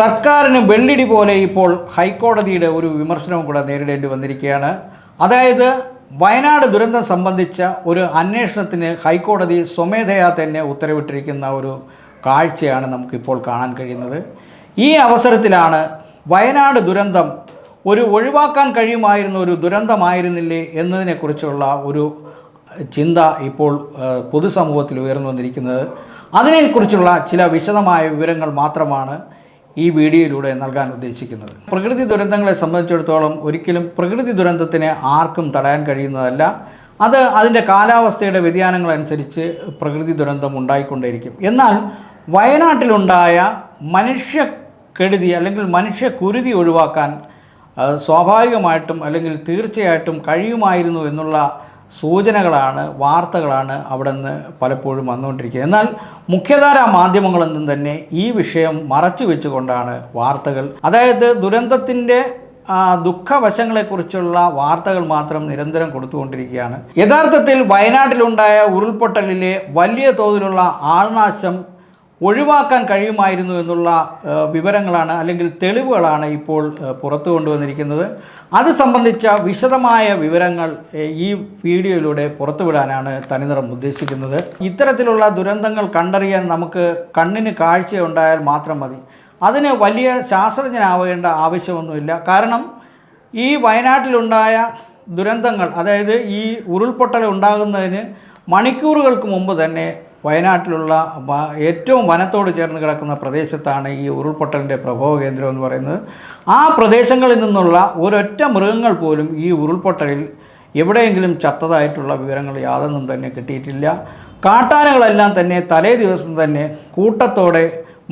സർക്കാരിന് വെള്ളിടി പോലെ ഇപ്പോൾ ഹൈക്കോടതിയുടെ ഒരു വിമർശനവും കൂടെ നേരിടേണ്ടി വന്നിരിക്കുകയാണ്. അതായത് വയനാട് ദുരന്തം സംബന്ധിച്ച ഒരു അന്വേഷണത്തിന് ഹൈക്കോടതി സ്വമേധയാ തന്നെ ഉത്തരവിട്ടിരിക്കുന്ന ഒരു കാഴ്ചയാണ് നമുക്കിപ്പോൾ കാണാൻ കഴിയുന്നത്. ഈ അവസരത്തിലാണ് വയനാട് ദുരന്തം ഒരു ഒഴിവാക്കാൻ കഴിയുമായിരുന്ന ഒരു ദുരന്തമായിരുന്നില്ലേ എന്നതിനെക്കുറിച്ചുള്ള ഒരു ചിന്ത ഇപ്പോൾ പൊതുസമൂഹത്തിൽ ഉയർന്നു വന്നിരിക്കുന്നത്. അതിനെക്കുറിച്ചുള്ള ചില വിശദമായ വിവരങ്ങൾ മാത്രമാണ് ഈ വീഡിയോയിലൂടെ നൽകാൻ ഉദ്ദേശിക്കുന്നത്. പ്രകൃതി ദുരന്തങ്ങളെ സംബന്ധിച്ചിടത്തോളം ഒരിക്കലും പ്രകൃതി ദുരന്തത്തിനെ ആർക്കും തടയാൻ കഴിയുന്നതല്ല. അത് അതിന്റെ കാലാവസ്ഥയുടെ വ്യതിയാനങ്ങളനുസരിച്ച് പ്രകൃതി ദുരന്തം ഉണ്ടായിക്കൊണ്ടേയിരിക്കും. എന്നാൽ വയനാട്ടിലുണ്ടായ മനുഷ്യ കെടുതി അല്ലെങ്കിൽ മനുഷ്യ കുരുതി ഒഴിവാക്കാൻ സ്വാഭാവികമായിട്ടും അല്ലെങ്കിൽ തീർച്ചയായിട്ടും കഴിയുമായിരുന്നു എന്നുള്ള സൂചനകളാണ് വാർത്തകളാണ് അവിടെ നിന്ന് പലപ്പോഴും വന്നുകൊണ്ടിരിക്കുന്നത്. എന്നാൽ മുഖ്യധാര മാധ്യമങ്ങളൊന്നും തന്നെ ഈ വിഷയം മറച്ചു വെച്ചുകൊണ്ടാണ് വാർത്തകൾ. അതായത് ദുരന്തത്തിന്റെ ദുഃഖവശങ്ങളെക്കുറിച്ചുള്ള വാർത്തകൾ മാത്രം നിരന്തരം കൊടുത്തുകൊണ്ടിരിക്കുകയാണ്. യഥാർത്ഥത്തിൽ വയനാട്ടിലുണ്ടായ ഉരുൾപൊട്ടലിലെ വലിയ തോതിലുള്ള ആൾനാശം ഒഴിവാക്കാൻ കഴിയുമായിരുന്നു എന്നുള്ള വിവരങ്ങളാണ് അല്ലെങ്കിൽ തെളിവുകളാണ് ഇപ്പോൾ പുറത്തു കൊണ്ടുവന്നിരിക്കുന്നത്. അത് സംബന്ധിച്ച വിശദമായ വിവരങ്ങൾ ഈ വീഡിയോയിലൂടെ പുറത്തുവിടാനാണ് തനിനിറം ഉദ്ദേശിക്കുന്നത്. ഇത്തരത്തിലുള്ള ദുരന്തങ്ങൾ കണ്ടറിയാൻ നമുക്ക് കണ്ണിന് കാഴ്ചയുണ്ടായാൽ മാത്രം മതി. അതിന് വലിയ ശാസ്ത്രജ്ഞനാവേണ്ട ആവശ്യമൊന്നുമില്ല. കാരണം ഈ വയനാട്ടിലുണ്ടായ ദുരന്തങ്ങൾ അതായത് ഈ ഉരുൾപൊട്ടൽ ഉണ്ടാകുന്നതിന് മണിക്കൂറുകൾക്ക് മുമ്പ് തന്നെ വയനാട്ടിലുള്ള ഏറ്റവും വനത്തോട് ചേർന്ന് കിടക്കുന്ന പ്രദേശത്താണ് ഈ ഉരുൾപൊട്ടലിന്റെ പ്രഭവ കേന്ദ്രം എന്ന് പറയുന്നത്. ആ പ്രദേശങ്ങളിൽ നിന്നുള്ള ഒരൊറ്റ മൃഗങ്ങൾ പോലും ഈ ഉരുൾപൊട്ടലിൽ എവിടെയെങ്കിലും ചത്തതായിട്ടുള്ള വിവരങ്ങൾ യാതൊന്നും തന്നെ കിട്ടിയിട്ടില്ല. കാട്ടാനകളെല്ലാം തന്നെ തലേ ദിവസം തന്നെ കൂട്ടത്തോടെ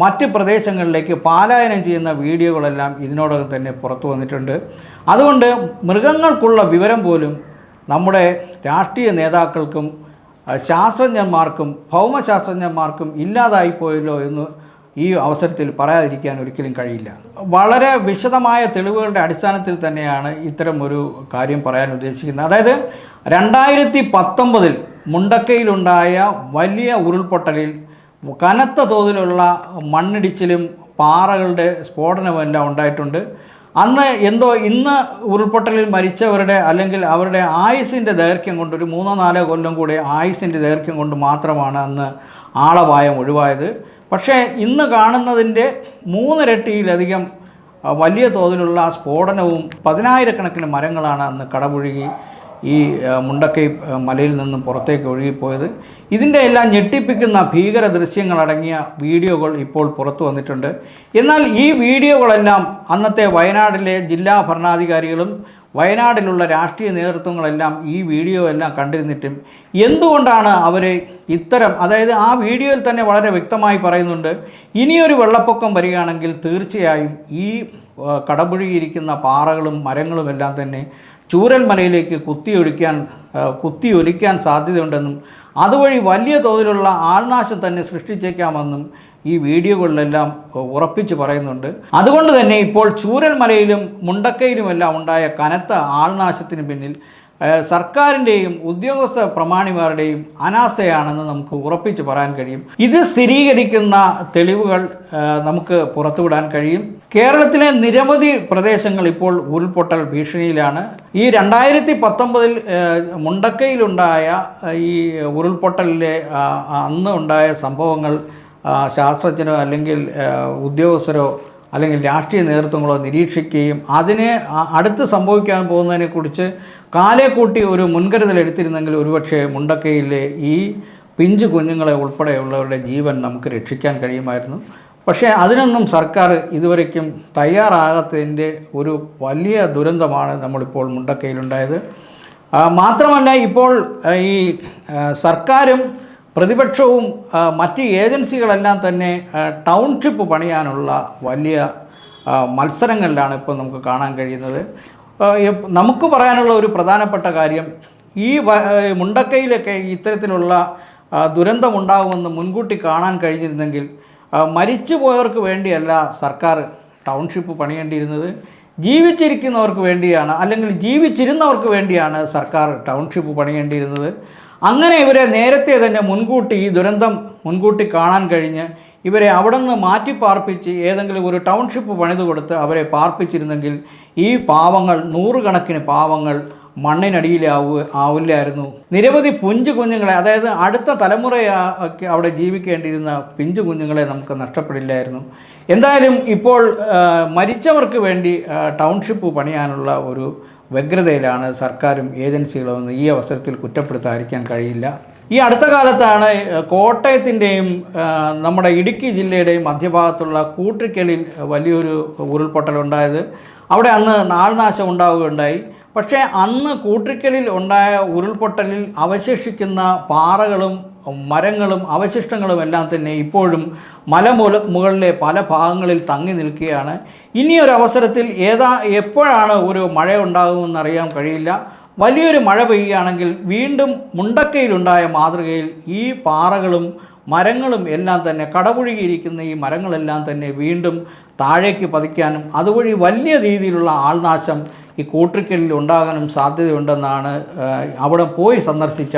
മറ്റ് പ്രദേശങ്ങളിലേക്ക് പാലായനം ചെയ്യുന്ന വീഡിയോകളെല്ലാം ഇതിനോടകം തന്നെ പുറത്തു വന്നിട്ടുണ്ട്. അതുകൊണ്ട് മൃഗങ്ങൾക്കുള്ള വിവരം പോലും നമ്മുടെ രാഷ്ട്രീയ നേതാക്കൾക്കും ശാസ്ത്രജ്ഞന്മാർക്കും ഭൗമശാസ്ത്രജ്ഞന്മാർക്കും ഇല്ലാതായിപ്പോയല്ലോ എന്ന് ഈ അവസരത്തിൽ പറയാതിരിക്കാൻ ഒരിക്കലും കഴിയില്ല. വളരെ വിശദമായ തെളിവുകളുടെ അടിസ്ഥാനത്തിൽ തന്നെയാണ് ഇത്തരം ഒരു കാര്യം പറയാൻ ഉദ്ദേശിക്കുന്നത്. അതായത് രണ്ടായിരത്തി പത്തൊമ്പതിൽ മുണ്ടക്കയിലുണ്ടായ വലിയ ഉരുൾപൊട്ടലിൽ കനത്ത തോതിലുള്ള മണ്ണിടിച്ചിലും പാറകളുടെ സ്ഫോടനമെല്ലാം ഉണ്ടായിട്ടുണ്ട്. അന്ന് എന്തോ ഇന്ന് ഉരുൾപൊട്ടലിൽ മരിച്ചവരുടെ അല്ലെങ്കിൽ അവരുടെ ആയുസിന്റെ ദൈർഘ്യം കൊണ്ട് ഒരു മൂന്നോ നാലോ കൊല്ലം കൂടി ആയുസിന്റെ ദൈർഘ്യം കൊണ്ട് മാത്രമാണ് അന്ന് ആളപായം ഒഴിവായത്. പക്ഷേ ഇന്ന് കാണുന്നതിന്റെ മൂന്നിരട്ടിയിലധികം വലിയ തോതിലുള്ള സ്ഫോടനവും പതിനായിരക്കണക്കിന് മരങ്ങളാണ് അന്ന് കടപുഴുകി. ഈ മുണ്ടക്കൈ മലയിൽ നിന്നും പുറത്തേക്ക് ഒഴുകിപ്പോയത്. ഇതിന്റെ എല്ലാം ഞെട്ടിപ്പിക്കുന്ന ഭീകര ദൃശ്യങ്ങളടങ്ങിയ വീഡിയോകൾ ഇപ്പോൾ പുറത്തു വന്നിട്ടുണ്ട്. എന്നാൽ ഈ വീഡിയോകളെല്ലാം അന്നത്തെ വയനാടിലെ ജില്ലാ ഭരണാധികാരികളും വയനാടിലുള്ള രാഷ്ട്രീയ നേതൃത്വങ്ങളെല്ലാം ഈ വീഡിയോ എല്ലാം കണ്ടിരുന്നിട്ടും എന്തുകൊണ്ടാണ് അവർ ഇത്തരം അതായത് ആ വീഡിയോയിൽ തന്നെ വളരെ വ്യക്തമായി പറയുന്നുണ്ട് ഇനിയൊരു വെള്ളപ്പൊക്കം വരികയാണെങ്കിൽ തീർച്ചയായും ഈ കടപുഴുകിയിരിക്കുന്ന പാറകളും മരങ്ങളും എല്ലാം തന്നെ ചൂരൽമലയിലേക്ക് കുത്തിയൊഴിക്കാൻ കുത്തിയൊലിക്കാൻ സാധ്യതയുണ്ടെന്നും അതുവഴി വലിയ തോതിലുള്ള ആൾനാശം തന്നെ സൃഷ്ടിച്ചേക്കാമെന്നും ഈ വീഡിയോകളിലെല്ലാം ഉറപ്പിച്ച് പറയുന്നുണ്ട്. അതുകൊണ്ട് തന്നെ ഇപ്പോൾ ചൂരൽമലയിലും മുണ്ടക്കയിലുമെല്ലാം ഉണ്ടായ കനത്ത ആൾനാശത്തിന് പിന്നിൽ സർക്കാരിന്റെയും ഉദ്യോഗസ്ഥ പ്രമാണിമാരുടെയും അനാസ്ഥയാണെന്ന് നമുക്ക് ഉറപ്പിച്ച് പറയാൻ കഴിയും. ഇത് സ്ഥിരീകരിക്കുന്ന തെളിവുകൾ നമുക്ക് പുറത്തുവിടാൻ കഴിയും. കേരളത്തിലെ നിരവധി പ്രദേശങ്ങൾ ഇപ്പോൾ ഉരുൾപൊട്ടൽ ഭീഷണിയിലാണ്. ഈ രണ്ടായിരത്തി പത്തൊമ്പതിൽ മുണ്ടക്കയിലുണ്ടായ ഈ ഉരുൾപൊട്ടലിലെ അന്ന് ഉണ്ടായ സംഭവങ്ങൾ ശാസ്ത്രജ്ഞരോ അല്ലെങ്കിൽ ഉദ്യോഗസ്ഥരോ അല്ലെങ്കിൽ രാഷ്ട്രീയ നേതൃത്വങ്ങളോ നിരീക്ഷിക്കുകയും അതിനെ അടുത്ത് സംഭവിക്കാൻ പോകുന്നതിനെക്കുറിച്ച് കാലേ കൂട്ടി ഒരു മുൻകരുതൽ എടുത്തിരുന്നെങ്കിൽ ഒരുപക്ഷെ മുണ്ടക്കയിലെ ഈ പിഞ്ചു കുഞ്ഞുങ്ങളെ ഉൾപ്പെടെയുള്ളവരുടെ ജീവൻ നമുക്ക് രക്ഷിക്കാൻ കഴിയുമായിരുന്നു. പക്ഷേ അതിനൊന്നും സർക്കാർ ഇതുവരയ്ക്കും തയ്യാറാകാത്തതിന്റെ ഒരു വലിയ ദുരന്തമാണ് നമ്മളിപ്പോൾ മുണ്ടക്കയിലുണ്ടായത്. മാത്രമല്ല ഇപ്പോൾ ഈ സർക്കാരും പ്രതിപക്ഷവും മറ്റ് ഏജൻസികളെല്ലാം തന്നെ ടൗൺഷിപ്പ് പണിയാനുള്ള വലിയ മത്സരങ്ങളിലാണ് ഇപ്പോൾ നമുക്ക് കാണാൻ കഴിയുന്നത്. നമുക്ക് പറയാനുള്ള ഒരു പ്രധാനപ്പെട്ട കാര്യം ഈ മുണ്ടക്കയിലൊക്കെ ഇത്തരത്തിലുള്ള ദുരന്തമുണ്ടാകുമെന്ന് മുൻകൂട്ടി കാണാൻ കഴിഞ്ഞിരുന്നെങ്കിൽ മരിച്ചു പോയവർക്ക് വേണ്ടിയല്ല സർക്കാർ ടൗൺഷിപ്പ് പണിയേണ്ടിയിരുന്നത്. ജീവിച്ചിരിക്കുന്നവർക്ക് വേണ്ടിയാണ് അല്ലെങ്കിൽ ജീവിച്ചിരുന്നവർക്ക് വേണ്ടിയാണ് സർക്കാർ ടൗൺഷിപ്പ് പണിയേണ്ടിയിരുന്നത്. അങ്ങനെ ഇവരെ നേരത്തെ തന്നെ മുൻകൂട്ടി ഈ ദുരന്തം മുൻകൂട്ടി കാണാൻ കഴിഞ്ഞ് ഇവരെ അവിടെ നിന്ന് മാറ്റി പാർപ്പിച്ച് ഏതെങ്കിലും ഒരു ടൗൺഷിപ്പ് പണിത് കൊടുത്ത് അവരെ പാർപ്പിച്ചിരുന്നെങ്കിൽ ഈ പാവങ്ങൾ നൂറുകണക്കിന് പാവങ്ങൾ മണ്ണിനടിയിലാവുക ആവില്ലായിരുന്നു. നിരവധി പുഞ്ചു കുഞ്ഞുങ്ങളെ അതായത് അടുത്ത തലമുറയൊക്കെ അവിടെ ജീവിക്കേണ്ടിയിരുന്ന പിഞ്ചു കുഞ്ഞുങ്ങളെ നമുക്ക് നഷ്ടപ്പെടില്ലായിരുന്നു. എന്തായാലും ഇപ്പോൾ മരിച്ചവർക്ക് വേണ്ടി ടൗൺഷിപ്പ് പണിയാനുള്ള ഒരു വ്യഗ്രതയിലാണ് സർക്കാരും ഏജൻസികളും ഈ അവസരത്തിൽ കുറ്റപ്പെടുത്താതിരിക്കാൻ കഴിയില്ല. ഈ അടുത്ത കാലത്താണ് കോട്ടയത്തിന്റെയും നമ്മുടെ ഇടുക്കി ജില്ലയുടെയും മധ്യഭാഗത്തുള്ള കൂട്ടിക്കലിൽ വലിയൊരു ഉരുൾപൊട്ടലുണ്ടായത്. അവിടെ അന്ന് നാൾനാശം ഉണ്ടാവുകയുണ്ടായി. പക്ഷേ അന്ന് കൂട്ടിക്കലിൽ ഉണ്ടായ ഉരുൾപൊട്ടലിൽ അവശേഷിക്കുന്ന പാറകളും മരങ്ങളും അവശിഷ്ടങ്ങളും എല്ലാം തന്നെ ഇപ്പോഴും മലമുല മുകളിലെ പല ഭാഗങ്ങളിൽ തങ്ങി നിൽക്കുകയാണ്. ഇനിയൊരു അവസരത്തിൽ ഏതാ എപ്പോഴാണ് ഒരു മഴ ഉണ്ടാകുമെന്ന് അറിയാൻ കഴിയില്ല. വലിയൊരു മഴ പെയ്യുകയാണെങ്കിൽ വീണ്ടും മുണ്ടക്കയിലുണ്ടായ മാതൃകയിൽ ഈ പാറകളും മരങ്ങളും എല്ലാം തന്നെ കടപുഴുകിയിരിക്കുന്ന ഈ മരങ്ങളെല്ലാം തന്നെ വീണ്ടും താഴേക്ക് പതിക്കാനും അതുവഴി വലിയ രീതിയിലുള്ള ആൾനാശം ഈ കൂട്ടിക്കലിൽ ഉണ്ടാകാനും സാധ്യതയുണ്ടെന്നാണ് അവിടെ പോയി സന്ദർശിച്ച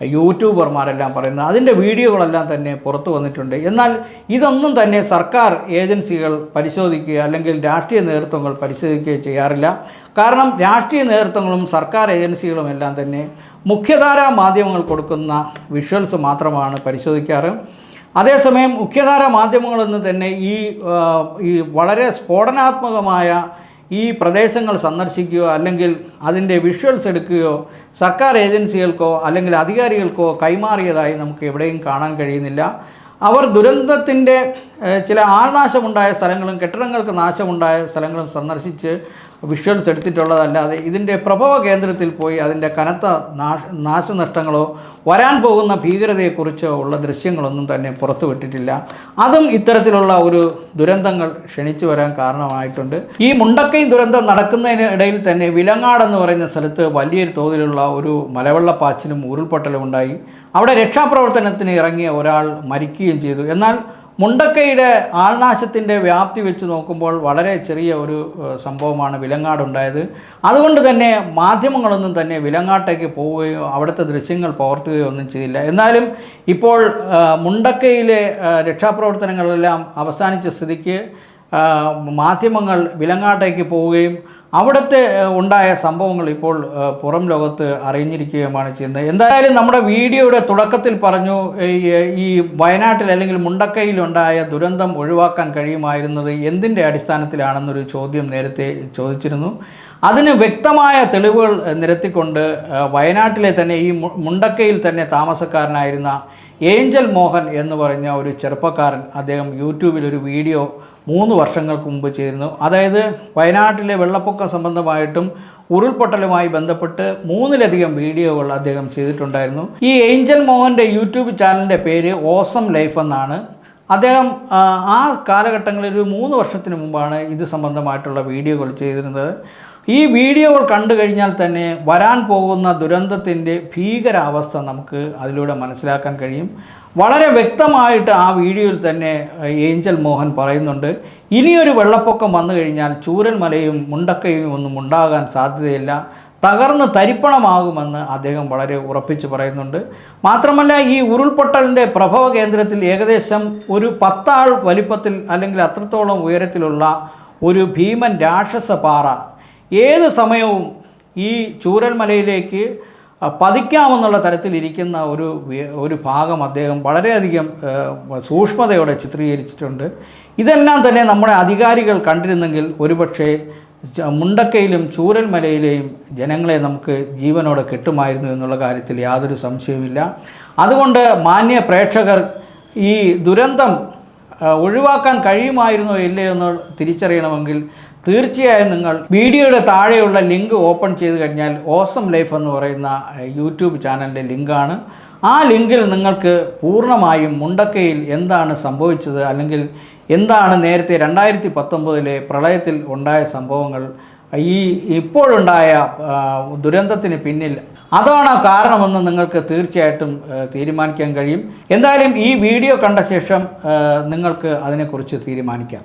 യൂട്യൂബർമാരെല്ലാം പറയുന്നത് അതിന്റെ വീഡിയോകളെല്ലാം തന്നെ പുറത്തു വന്നിട്ടുണ്ട്. എന്നാൽ ഇതൊന്നും തന്നെ സർക്കാർ ഏജൻസികൾ പരിശോധിക്കുക അല്ലെങ്കിൽ രാഷ്ട്രീയ നേതൃത്വങ്ങൾ പരിശോധിക്കുക ചെയ്യാറില്ല. കാരണം രാഷ്ട്രീയ നേതൃത്വങ്ങളും സർക്കാർ ഏജൻസികളും എല്ലാം തന്നെ മുഖ്യധാരാ മാധ്യമങ്ങൾ കൊടുക്കുന്ന വിഷ്വൽസ് മാത്രമാണ് പരിശോധിക്കാറ്. അതേസമയം മുഖ്യധാര മാധ്യമങ്ങളൊന്നും തന്നെ ഈ ഈ വളരെ സ്ഫോടനാത്മകമായ ഈ പ്രദേശങ്ങൾ സന്ദർശിക്കുകയോ അല്ലെങ്കിൽ അതിന്റെ വിഷ്വൽസ് എടുക്കുകയോ സർക്കാർ ഏജൻസികൾക്കോ അല്ലെങ്കിൽ അധികാരികൾക്കോ കൈമാറിയതായി നമുക്ക് എവിടെയും കാണാൻ കഴിയുന്നില്ല. അവർ ദുരന്തത്തിന്റെ ചില ആൾനാശമുണ്ടായ സ്ഥലങ്ങളും കെട്ടിടങ്ങൾക്ക് നാശമുണ്ടായ സ്ഥലങ്ങളും സന്ദർശിച്ച് വിഷ്വൽസ് എടുത്തിട്ടുള്ളതല്ലാതെ ഇതിന്റെ പ്രഭവ കേന്ദ്രത്തിൽ പോയി അതിന്റെ കനത്ത നാശ നാശനഷ്ടങ്ങളോ വരാൻ പോകുന്ന ഭീകരതയെക്കുറിച്ചോ ഉള്ള ദൃശ്യങ്ങളൊന്നും തന്നെ പുറത്തുവിട്ടിട്ടില്ല. അതും ഇത്തരത്തിലുള്ള ഒരു ദുരന്തങ്ങൾ ക്ഷണിച്ചു വരാൻ കാരണമായിട്ടുണ്ട്. ഈ മുണ്ടക്കൈ ദുരന്തം നടക്കുന്നതിന് ഇടയിൽ തന്നെ വിലങ്ങാടെന്ന് പറയുന്ന സ്ഥലത്ത് വലിയൊരു തോതിലുള്ള ഒരു മലവെള്ളപ്പാച്ചിലും ഉരുൾപൊട്ടലും ഉണ്ടായി. അവിടെ രക്ഷാപ്രവർത്തനത്തിന് ഇറങ്ങിയ ഒരാൾ മരിക്കുകയും ചെയ്തു. എന്നാൽ മുണ്ടക്കയുടെ ആൾനാശത്തിന്റെ വ്യാപ്തി വെച്ച് നോക്കുമ്പോൾ വളരെ ചെറിയ ഒരു സംഭവമാണ് വിലങ്ങാടുണ്ടായത്. അതുകൊണ്ട് തന്നെ മാധ്യമങ്ങളൊന്നും തന്നെ വിലങ്ങാട്ടേക്ക് പോവുകയോ അവിടുത്തെ ദൃശ്യങ്ങൾ പകർത്തുകയോ ഒന്നും ചെയ്തില്ല. എന്നാലും ഇപ്പോൾ മുണ്ടക്കയിലെ രക്ഷാപ്രവർത്തനങ്ങളെല്ലാം അവസാനിച്ച സ്ഥിതിക്ക് മാധ്യമങ്ങൾ വിലങ്ങാട്ടേക്ക് പോവുകയും അവിടുത്തെ ഉണ്ടായ സംഭവങ്ങൾ ഇപ്പോൾ പുറം ലോകത്ത് അറിഞ്ഞിരിക്കുകയുമാണ് ചെയ്യുന്നത്. എന്തായാലും നമ്മുടെ വീഡിയോയുടെ തുടക്കത്തിൽ പറഞ്ഞു ഈ വയനാട്ടിൽ അല്ലെങ്കിൽ മുണ്ടക്കൈയിലുണ്ടായ ദുരന്തം ഒഴിവാക്കാൻ കഴിയുമായിരുന്നത് എന്തിന്റെ അടിസ്ഥാനത്തിലാണെന്നൊരു ചോദ്യം നേരത്തെ ചോദിച്ചിരുന്നു. അതിന് വ്യക്തമായ തെളിവുകൾ നിരത്തിക്കൊണ്ട് വയനാട്ടിലെ തന്നെ ഈ മുണ്ടക്കയിൽ തന്നെ താമസക്കാരനായിരുന്ന ഏഞ്ചൽ മോഹൻ എന്ന് പറഞ്ഞ ഒരു ചെറുപ്പക്കാരൻ അദ്ദേഹം യൂട്യൂബിൽ ഒരു വീഡിയോ മൂന്ന് വർഷങ്ങൾക്ക് മുമ്പ് ചെയ്തിരുന്നു അതായത് വയനാട്ടിലെ വെള്ളപ്പൊക്ക സംബന്ധമായിട്ടും ഉരുൾപൊട്ടലുമായി ബന്ധപ്പെട്ട് മൂന്നിലധികം വീഡിയോകൾ അദ്ദേഹം ചെയ്തിട്ടുണ്ടായിരുന്നു. ഈ ഏഞ്ചൽ മോഹന്റെ യൂട്യൂബ് ചാനലിന്റെ പേര് ഓസം ലൈഫ് എന്നാണ്. അദ്ദേഹം ആ കാലഘട്ടങ്ങളിൽ ഒരു മൂന്ന് വർഷത്തിന് മുമ്പാണ് ഇത് സംബന്ധമായിട്ടുള്ള വീഡിയോകൾ ചെയ്തിരുന്നത്. ഈ വീഡിയോകൾ കണ്ടു കഴിഞ്ഞാൽ തന്നെ വരാൻ പോകുന്ന ദുരന്തത്തിന്റെ ഭീകരാവസ്ഥ നമുക്ക് അതിലൂടെ മനസ്സിലാക്കാൻ കഴിയും. വളരെ വ്യക്തമായിട്ട് ആ വീഡിയോയിൽ തന്നെ ഏഞ്ചൽ മോഹൻ പറയുന്നുണ്ട് ഇനിയൊരു വെള്ളപ്പൊക്കം വന്നു കഴിഞ്ഞാൽ ചൂരൽമലയും മുണ്ടക്കയും ഒന്നും ഉണ്ടാകാൻ സാധ്യതയില്ല. തകർന്ന് തരിപ്പണമാകുമെന്ന് അദ്ദേഹം വളരെ ഉറപ്പിച്ച് പറയുന്നുണ്ട്. മാത്രമല്ല ഈ ഉരുൾപൊട്ടലിന്റെ പ്രഭവ കേന്ദ്രത്തിൽ ഏകദേശം ഒരു പത്താൾ വലിപ്പത്തിൽ അല്ലെങ്കിൽ അത്രത്തോളം ഉയരത്തിലുള്ള ഒരു ഭീമൻ രാക്ഷസ പാറ ഏത് സമയവും ഈ ചൂരൽമലയിലേക്ക് പതിക്കാമെന്നുള്ള തരത്തിലിരിക്കുന്ന ഒരു ഒരു ഭാഗം അദ്ദേഹം വളരെയധികം സൂക്ഷ്മതയോടെ ചിത്രീകരിച്ചിട്ടുണ്ട്. ഇതെല്ലാം തന്നെ നമ്മുടെ അധികാരികൾ കണ്ടിരുന്നെങ്കിൽ ഒരുപക്ഷെ മുണ്ടക്കയിലും ചൂരൽമലയിലെയും ജനങ്ങളെ നമുക്ക് ജീവനോടെ കിട്ടുമായിരുന്നു എന്നുള്ള കാര്യത്തിൽ യാതൊരു സംശയവുമില്ല. അതുകൊണ്ട് മാന്യ പ്രേക്ഷകർ ഈ ദുരന്തം ഒഴിവാക്കാൻ കഴിയുമായിരുന്നോ ഇല്ലയോ എന്ന് തിരിച്ചറിയണമെങ്കിൽ തീർച്ചയായും നിങ്ങൾ വീഡിയോയുടെ താഴെയുള്ള ലിങ്ക് ഓപ്പൺ ചെയ്ത് കഴിഞ്ഞാൽ ഓസം ലൈഫ് എന്ന് പറയുന്ന യൂട്യൂബ് ചാനലിന്റെ ലിങ്കാണ്. ആ ലിങ്കിൽ നിങ്ങൾക്ക് പൂർണമായും മുണ്ടക്കയിൽ എന്താണ് സംഭവിച്ചത് അല്ലെങ്കിൽ എന്താണ് നേരത്തെ രണ്ടായിരത്തി പത്തൊമ്പതിലെ പ്രളയത്തിൽ ഉണ്ടായ സംഭവങ്ങൾ ഈ ഇപ്പോഴുണ്ടായ ദുരന്തത്തിന് പിന്നിൽ അതാണ് കാരണമെന്ന് നിങ്ങൾക്ക് തീർച്ചയായിട്ടും തീരുമാനിക്കാൻ കഴിയും. എന്തായാലും ഈ വീഡിയോ കണ്ട ശേഷം നിങ്ങൾക്ക് അതിനെക്കുറിച്ച് തീരുമാനിക്കാം.